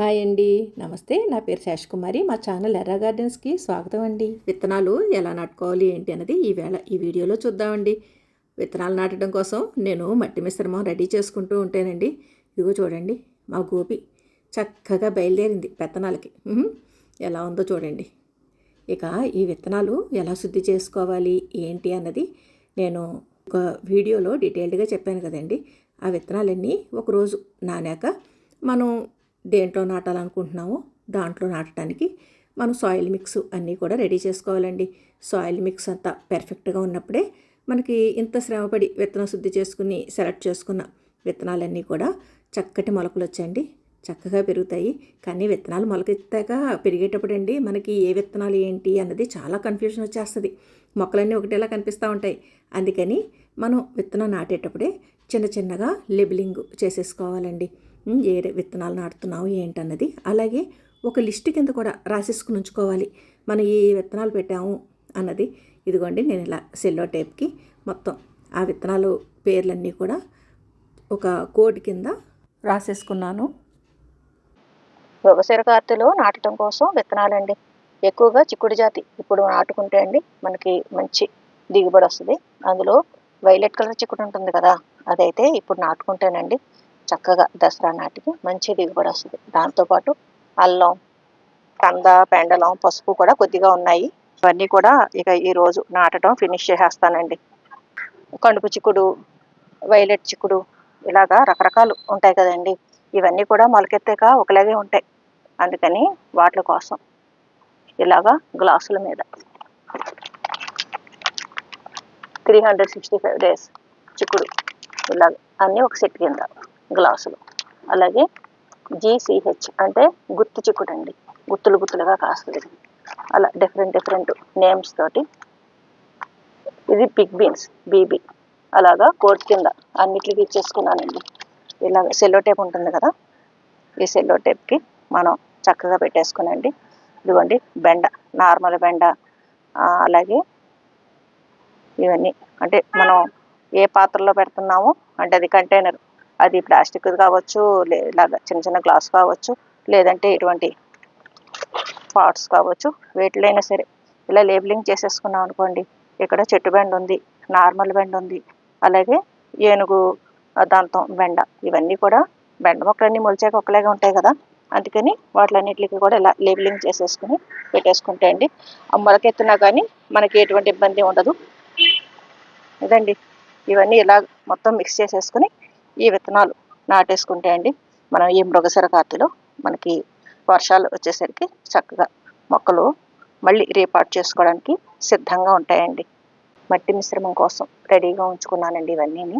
Hi అండి. నమస్తే. నా పేరు శేష్ కుమారి. మా ఛానల్ ఎర్ర గార్డెన్స్కి స్వాగతం అండి. విత్తనాలు ఎలా నాటుకోవాలి ఏంటి అన్నది ఈవేళ ఈ వీడియోలో చూద్దామండి. విత్తనాలు నాటడం కోసం నేను మట్టి మిశ్రమం రెడీ చేసుకుంటూ ఉంటానండి. ఇదిగో చూడండి మా గోపి చక్కగా బయలుదేరింది విత్తనాలకి ఎలా ఉందో చూడండి. ఇక ఈ విత్తనాలు ఎలా శుద్ధి చేసుకోవాలి ఏంటి అన్నది నేను ఒక వీడియోలో డీటెయిల్డ్గా చెప్పాను కదండి. ఆ విత్తనాలన్నీ ఒకరోజు నానాక మనం దేంట్లో నాటాలనుకుంటున్నామో దాంట్లో నాటడానికి మనం సాయిల్ మిక్స్ అన్నీ కూడా రెడీ చేసుకోవాలండి. సాయిల్ మిక్స్ అంతా పెర్ఫెక్ట్గా ఉన్నప్పుడే మనకి ఇంత శ్రమపడి విత్తనం శుద్ధి చేసుకుని సెలెక్ట్ చేసుకున్న విత్తనాలన్నీ కూడా చక్కటి మొలకలు వచ్చాయండి. చక్కగా పెరుగుతాయి. కానీ విత్తనాలు మొలకెత్తాక పెరిగేటప్పుడండి మనకి ఏ విత్తనాలు ఏంటి అన్నది చాలా కన్ఫ్యూజన్ వచ్చేస్తుంది. మొక్కలన్నీ ఒకటేలా కనిపిస్తూ ఉంటాయి. అందుకని మనం విత్తనం నాటేటప్పుడే చిన్న చిన్నగా లేబులింగ్ చేసేసుకోవాలండి. ఏ విత్తనాలు నాటుతున్నావు? ఏంటన్నది? అలాగే ఒక లిస్ట్ కింద కూడా రాసేసుకుని ఉంచుకోవాలి. మనం ఏ విత్తనాలు పెట్టాము? అన్నది. ఇదిగోండి నేను ఇలా సెల్లో టేప్కి మొత్తం ఆ విత్తనాలు పేర్లన్నీ కూడా ఒక కోడ్ కింద రాసేసుకున్నాను. మృగశిర కార్తెలో నాటడం కోసం విత్తనాలండి. ఎక్కువగా చిక్కుడు జాతి ఇప్పుడు నాటుకుంటే అండి మనకి మంచి దిగుబడి వస్తుంది. అందులో వైలెట్ కలర్ చిక్కుడు ఉంటుంది కదా అదైతే ఇప్పుడు నాటుకుంటేనండి చక్కగా దసరా నాటికి మంచి దిగుబడి వస్తుంది. దాంతోపాటు అల్లం కంద పెండలం పసుపు కూడా కొద్దిగా ఉన్నాయి. ఇవన్నీ కూడా ఇక ఈరోజు నాటడం ఫినిష్ చేసేస్తానండి. కండుపు చిక్కుడు వైలెట్ చిక్కుడు ఇలాగా రకరకాలు ఉంటాయి కదండి. ఇవన్నీ కూడా మొలకెత్తాక ఒకలాగే ఉంటాయి. అందుకని వాటి కోసం ఇలాగా గ్లాసుల మీద three hundred sixty five days చిక్కుడు ఇలాగ అన్నీ ఒక సెట్ కింద. గ్లాసులు. అలాగే జీసీహెచ్ అంటే గుర్తు చిక్కుడు అండి గుత్తులు గుత్తులుగా కాస్తుంది అలా డిఫరెంట్ డిఫరెంట్ నేమ్స్ తోటి. ఇది పిగ్ బీన్స్ బీబీ అలాగా కోట్ కింద అన్నిటికి ఇచ్చేసుకున్నానండి. ఇలాగ సెల్లో టేప్ ఉంటుంది కదా ఈ సెల్లో టేప్కి మనం చక్కగా పెట్టేసుకునండి. ఇదిగోండి బెండ నార్మల్ బెండ అలాగే ఇవన్నీ. అంటే మనం ఏ పాత్రలో పెడుతున్నామో అంటే అది కంటైనర్ అది ప్లాస్టిక్ కావచ్చు లే చిన్న చిన్న గ్లాస్ కావచ్చు లేదంటే ఇటువంటి పాట్స్ కావచ్చు వేటిలైనా సరే. ఇలా లేబులింగ్ చేసేసుకున్నాం అనుకోండి ఇక్కడ చెట్టు బెండ్ ఉంది నార్మల్ బెండ్ ఉంది అలాగే ఏనుగు దాంతం దంతం బెండ ఇవన్నీ కూడా బెండ మొక్కలన్నీ మొలిచాక ఒకలాగే ఉంటాయి కదా. అందుకని వాటిలన్నిటికి కూడా ఇలా లేబులింగ్ చేసేసుకుని పెట్టేసుకుంటే అండి ఆ మొలకెత్తినా కానీ మనకి ఎటువంటి ఇబ్బంది ఉండదు. ఇదండి. ఇవన్నీ ఇలా మొత్తం మిక్స్ చేసేసుకుని ఈ విత్తనాలు నాటేసుకుంటే అండి మనం ఈ మృగశిర కార్తీలో మనకి వర్షాలు వచ్చేసరికి చక్కగా మొక్కలు మళ్ళీ రీపాట్ చేసుకోవడానికి సిద్ధంగా ఉంటాయండి. మట్టి మిశ్రమం కోసం రెడీగా ఉంచుకున్నానండి ఇవన్నీని.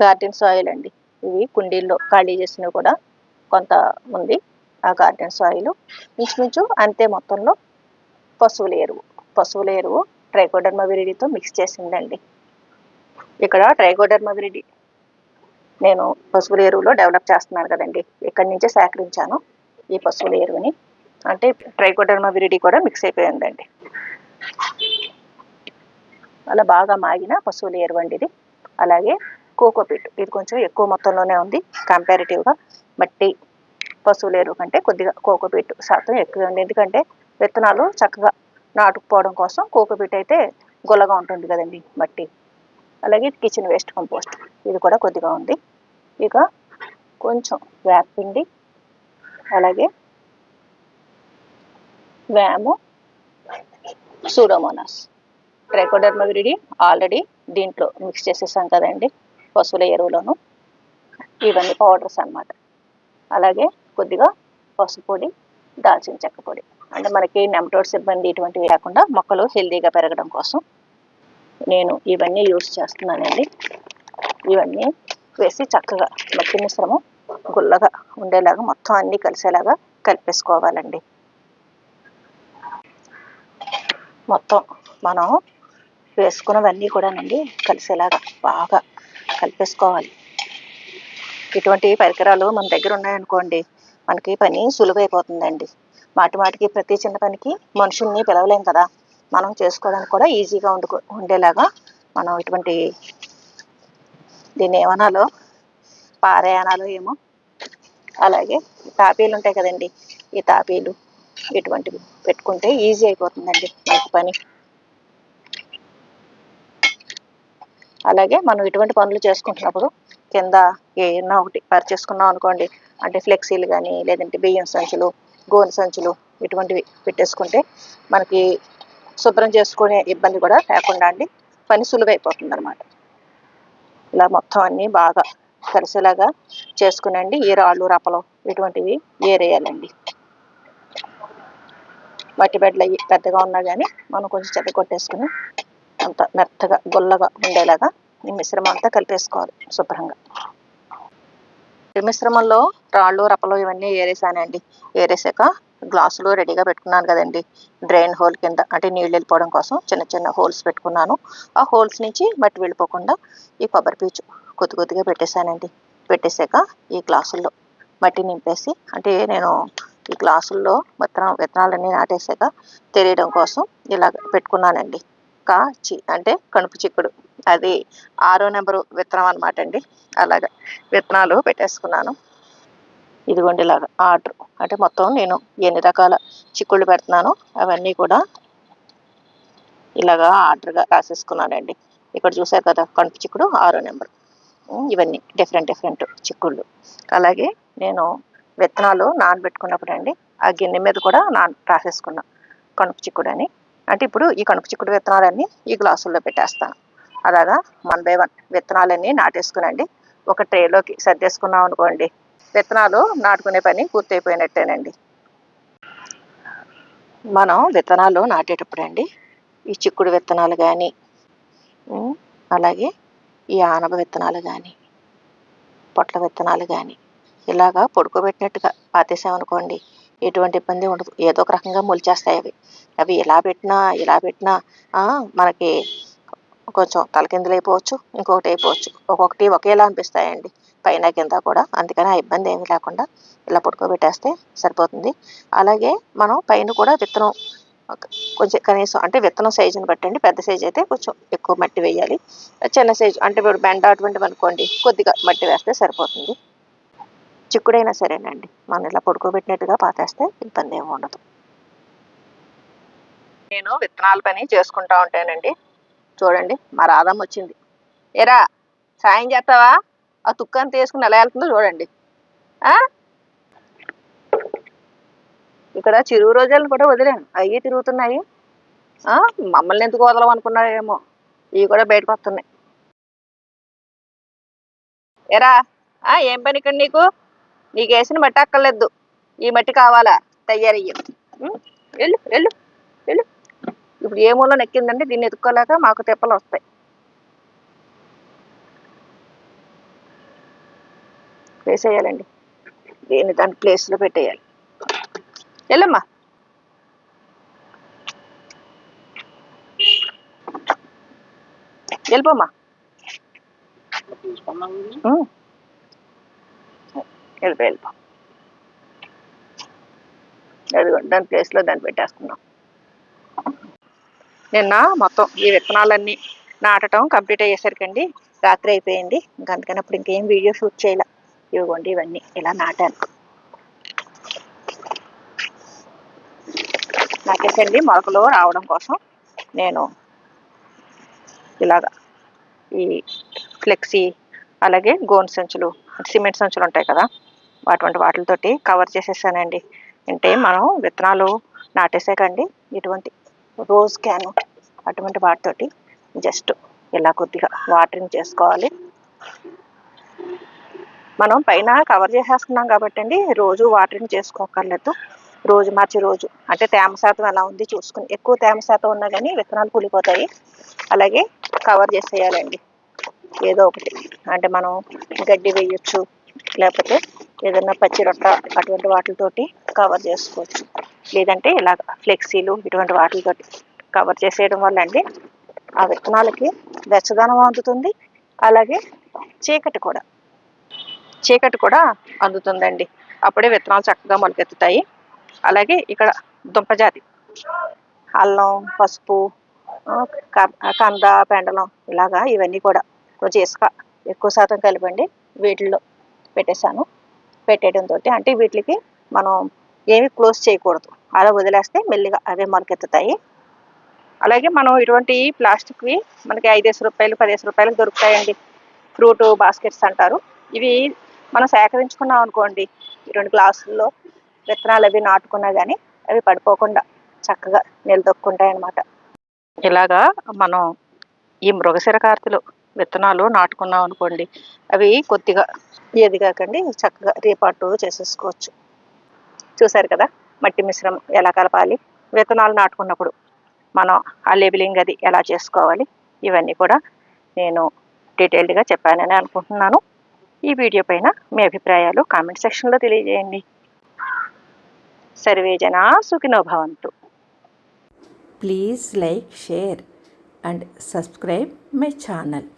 గార్డెన్ సాయిల్ అండి. ఇవి కుండీల్లో ఖాళీ చేసినవి కూడా కొంత ఉంది ఆ గార్డెన్ సాయిల్. ఇంచుమించు అంతే మొత్తంలో పశువుల ఎరువు పశువుల ఎరువు ట్రైకోడర్మా విరిడితో మిక్స్ చేసిందండి. ఇక్కడ ట్రైకోడర్మా విరిడి నేను పశువుల ఎరువులో డెవలప్ చేస్తున్నాను కదండి. ఇక్కడి నుంచే సేకరించాను ఈ పశువుల ఎరువుని. అంటే ట్రైకోడర్మా విరిడి కూడా మిక్స్ అయిపోయిందండి. అలా బాగా మాగిన పశువుల ఎరువు అండి ఇది. అలాగే కోకోపీట్. ఇది కొంచెం ఎక్కువ మొత్తంలోనే ఉంది. కంపారిటివ్గా మట్టి పశువుల ఎరువు కంటే కొద్దిగా కోకోపీట్ శాతం ఎక్కువ ఉంది. ఎందుకంటే విత్తనాలు చక్కగా నాటుకుపోవడం కోసం కోకోపీట్ అయితే గుల్లగా ఉంటుంది కదండి మట్టి. అలాగే కిచెన్ వేస్ట్ కంపోస్ట్ ఇది కూడా కొద్దిగా ఉంది. ఇక కొంచెం వేపిండి అలాగే వ్యాము సూడోమోనాస్ ట్రైకోడర్మా విరిడి ఆల్రెడీ దీంట్లో మిక్స్ చేసేసాం కదండి పశువుల ఎరువులను. ఇవన్నీ పౌడర్స్ అన్నమాట. అలాగే కొద్దిగా పసుపు పొడి దాల్చిన చెక్క పొడి. అంటే మనకి నెమటోడ్స్ ఇబ్బంది ఇటువంటివి లేకుండా మొక్కలు హెల్దీగా పెరగడం కోసం నేను ఇవన్నీ యూస్ చేస్తున్నానండి. ఇవన్నీ వేసి చక్కగా మట్టి మిశ్రమం గుల్లగా ఉండేలాగా మొత్తం అన్నీ కలిసేలాగా కలిపేసుకోవాలండి. మొత్తం మనం వేసుకున్నవన్నీ కూడానండి కలిసేలాగా బాగా కలిపేసుకోవాలి. ఇటువంటి పరికరాలు మన దగ్గర ఉన్నాయనుకోండి మనకి పని సులువైపోతుందండి. మాటి మాటికి ప్రతి చిన్న పనికి మనుషుల్ని పిలవలేం కదా. మనం చేసుకోవడానికి కూడా ఈజీగా ఉండు ఉండేలాగా మనం ఇటువంటి దీన్ని ఏమనాలో పారాయణాలు ఏమో అలాగే తాపీలు ఉంటాయి కదండి ఈ తాపీలు ఇటువంటివి పెట్టుకుంటే ఈజీ అయిపోతుందండి మనకి పని. అలాగే మనం ఇటువంటి పనులు చేసుకుంటున్నప్పుడు కింద ఏమన్నా ఒకటి పరిచేసుకున్నాం అనుకోండి అంటే ఫ్లెక్సీలు కానీ లేదంటే బియ్యం సంచులు గోను సంచులు ఇటువంటివి పెట్టేసుకుంటే మనకి శుభ్రం చేసుకునే ఇబ్బంది కూడా లేకుండా అండి. పని సులువైపోతుంది అనమాట ఇలా మొత్తం అన్నీ బాగా కలిసేలాగా చేసుకునండి. ఈ రాళ్ళు రప్పలు ఇటువంటివి ఏరేయాలండి. మట్టి బెడ్లు అయ్యి పెద్దగా ఉన్నా కానీ మనం కొంచెం చెత్త కొట్టేసుకుని అంత మెత్తగా గుల్లగా ఉండేలాగా ఈ మిశ్రమం అంతా కలిపేసుకోవాలి శుభ్రంగా. ఈ మిశ్రమంలో రాళ్ళు రప్పలు ఇవన్నీ ఏరేసానండి. ఏరేసాక గ్లాసులు రెడీగా పెట్టుకున్నాను కదండి. డ్రైన్ హోల్ కింద అంటే నీళ్ళు వెళ్ళిపోవడం కోసం చిన్న చిన్న హోల్స్ పెట్టుకున్నాను. ఆ హోల్స్ నుంచి మట్టి వెళ్ళిపోకుండా ఈ కొబ్బరి పీచు కొద్ది కొద్దిగా పెట్టేశానండి. పెట్టేశాక ఈ గ్లాసుల్లో మట్టి నింపేసి అంటే నేను ఈ గ్లాసుల్లో మొత్తం విత్తనాలన్నీ నాటేసాక తెలియడం కోసం ఇలా పెట్టుకున్నానండి. కా చి అంటే కణుపు చిక్కుడు. అది ఆరో నెంబరు విత్తనం అనమాట అండి. అలాగా విత్తనాలు పెట్టేసుకున్నాను. ఇదిగోండి ఇలాగా ఆర్డర్. అంటే మొత్తం నేను ఎన్ని రకాల చిక్కుళ్ళు పెడుతున్నానో అవన్నీ కూడా ఇలాగా ఆర్డర్గా రాసేసుకున్నానండి. ఇక్కడ చూసారు కదా కణుపు చిక్కుడు ఆరో నెంబర్. ఇవన్నీ డిఫరెంట్ డిఫరెంట్ చిక్కుళ్ళు. అలాగే నేను విత్తనాలు నానబెట్టుకున్నప్పుడు అండి ఆ గిన్నె మీద కూడా నాన్ రాసేసుకున్నా కణుపు చిక్కుడు అని అంటే ఇప్పుడు ఈ కణుపు చిక్కుడు విత్తనాలన్నీ ఈ గ్లాసుల్లో పెట్టేస్తాను. అలాగా వన్ బై వన్ విత్తనాలన్నీ నాటేసుకునండి. ఒక ట్రేలోకి సర్దేసుకున్నాం అనుకోండి విత్తనాలు నాటుకునే పని పూర్తయిపోయినట్టేనండి. మనం విత్తనాలు నాటేటప్పుడు అండి ఈ చిక్కుడు విత్తనాలు కానీ అలాగే ఈ ఆనప విత్తనాలు కానీ పొట్ల విత్తనాలు కానీ ఇలాగా పడుకోబెట్టినట్టుగా పాతేసామనుకోండి ఎటువంటి ఇబ్బంది ఉండదు. ఏదో ఒక రకంగా మొలిచేస్తాయి అవి. అవి ఇలా పెట్టినా ఇలా పెట్టినా మనకి కొంచెం తలకిందులు అయిపోవచ్చు ఇంకొకటి అయిపోవచ్చు. ఒక్కొక్కటి ఒకేలా అనిపిస్తాయండి. పైన కింద కూడా. అందుకని ఆ ఇబ్బంది ఏమీ లేకుండా ఇలా పడుకోబెట్టేస్తే సరిపోతుంది. అలాగే మనం పైన కూడా విత్తనం కొంచెం కనీసం అంటే విత్తనం సైజుని బట్టండి. పెద్ద సైజు అయితే కొంచెం ఎక్కువ మట్టి వేయాలి. చిన్న సైజు అంటే ఇప్పుడు బెండ అటువంటివి అనుకోండి కొద్దిగా మట్టి వేస్తే సరిపోతుంది. చిక్కుడైనా సరేనండి. మనం ఇలా పడుకోబెట్టినట్టుగా పాతేస్తే ఇబ్బంది ఏమి ఉండదు. నేను విత్తనాల పని చేసుకుంటా ఉంటానండి. చూడండి మా రాధమ్మ వచ్చింది. ఎరా సాయం చేస్తావా? ఆ తుక్కని తీసుకుని ఎలా వెళ్తుందో చూడండి. ఆ? ఇక్కడ చిరువు రోజులను కూడా వదిలేను. అవి తిరుగుతున్నాయి. ఆ? మమ్మల్ని ఎందుకు వదలం అనుకున్నారేమో ఇవి కూడా బయటకు వస్తున్నాయి. ఎరా ఆ ఏం పని ఇక్కడ నీకు? నీకు వేసిన మట్టి అక్కర్లేదు. ఈ మట్టి కావాలా? తయారయ్యి. వెళ్ళు వెళ్ళు వెళ్ళు. ఇప్పుడు ఏ మూల నెక్కిందంటే దీన్ని ఎత్తుక్కోలేక మాకు తిప్పలు వస్తాయి. వేసేయాలండి. దీన్ని దాని ప్లేస్లో పెట్టేయాలి. వెళ్ళమ్మా. వెళ్ళిపోమ్మా. వెళ్ళిపో వెళ్ళిపో. దాని ప్లేస్లో దాన్ని పెట్టేస్తున్నాం. నిన్న మొత్తం ఈ విత్తనాలన్నీ నాటడం కంప్లీట్ అయ్యేసరికండి రాత్రి అయిపోయింది. ఇంకా అందుకని అప్పుడు ఇంకేం వీడియో షూట్ చేయలే. ఇవ్వండి ఇవన్నీ ఇలా నాటాను. నాకేసండి మొలకలు రావడం కోసం నేను ఇలాగా ఈ ఫ్లెక్సీ అలాగే గోన్ సంచులు సిమెంట్ సంచులు ఉంటాయి కదా అటువంటి వాటితోటి కవర్ చేసేసానండి. అంటే మనం విత్తనాలు నాటేసాకండి. ఇటువంటి రోజ్ క్యాన్ అటువంటి వాటితోటి జస్ట్ ఇలా కొద్దిగా వాటరింగ్ చేసుకోవాలి. మనం పైన కవర్ చేసేసుకున్నాం కాబట్టి అండి రోజు వాటరింగ్ చేసుకోకర్లేదు. రోజు మార్చి రోజు అంటే తేమ శాతం ఎలా ఉంది చూసుకుని ఎక్కువ తేమ శాతం ఉన్నా కానీ విత్తనాలు కూలిపోతాయి. అలాగే కవర్ చేసేయాలండి. ఏదో ఒకటి అంటే మనం గడ్డి వేయచ్చు లేకపోతే ఏదైనా పచ్చి రొట్ట అటువంటి వాటితోటి కవర్ చేసుకోవచ్చు. లేదంటే ఇలా ఫ్లెక్సీలు ఇటువంటి వాటితోటి కవర్ చేసేయడం వల్ల అండి ఆ విత్తనాలకి వెచ్చదనం అందుతుంది. అలాగే చీకటి కూడా చీకటి కూడా అందుతుందండి. అప్పుడే విత్తనాలు చక్కగా మొలకెత్తుతాయి. అలాగే ఇక్కడ దుంపజాతి అల్లం పసుపు కంద పెండలం ఇలాగా ఇవన్నీ కూడా కొంచెం ఇసుక ఎక్కువ శాతం కలిపండి. వీటిల్లో పెట్టేశాను. పెట్టేయడంతో అంటే వీటికి మనం ఏమి క్లోజ్ చేయకూడదు. అలా వదిలేస్తే మెల్లిగా అవే మొలకెత్తుతాయి అలాగే మనం ఇటువంటి ప్లాస్టిక్వి మనకి ఐదేసి రూపాయలు పదిహేను రూపాయలకు దొరుకుతాయండి. ఫ్రూట్ బాస్కెట్స్ అంటారు. ఇవి మనం సేకరించుకున్నాం అనుకోండి ఇటువంటి రెండు గ్లాసుల్లో విత్తనాలు అవి నాటుకున్నా కానీ అవి పడిపోకుండా చక్కగా నిలదొక్కుంటాయి అన్నమాట ఇలాగా మనం ఈ మృగశిర కార్తెలు విత్తనాలు నాటుకున్నాం అనుకోండి అవి కొద్దిగా ఏది కాకండి చక్కగా రేపాటు చేసేసుకోవచ్చు. చూసారు కదా? మట్టి మిశ్రమం ఎలా కలపాలి? విత్తనాలు నాటుకున్నప్పుడు మనం ఆ లేబులింగ్ అది ఎలా చేసుకోవాలి? ఇవన్నీ కూడా నేను డీటెయిల్డ్గా చెప్పానని అనుకుంటున్నాను. ఈ వీడియో పైన మీ అభిప్రాయాలు కామెంట్ సెక్షన్లో తెలియజేయండి. సర్వే జనా సుఖినో భవంతు please like share and subscribe my channel.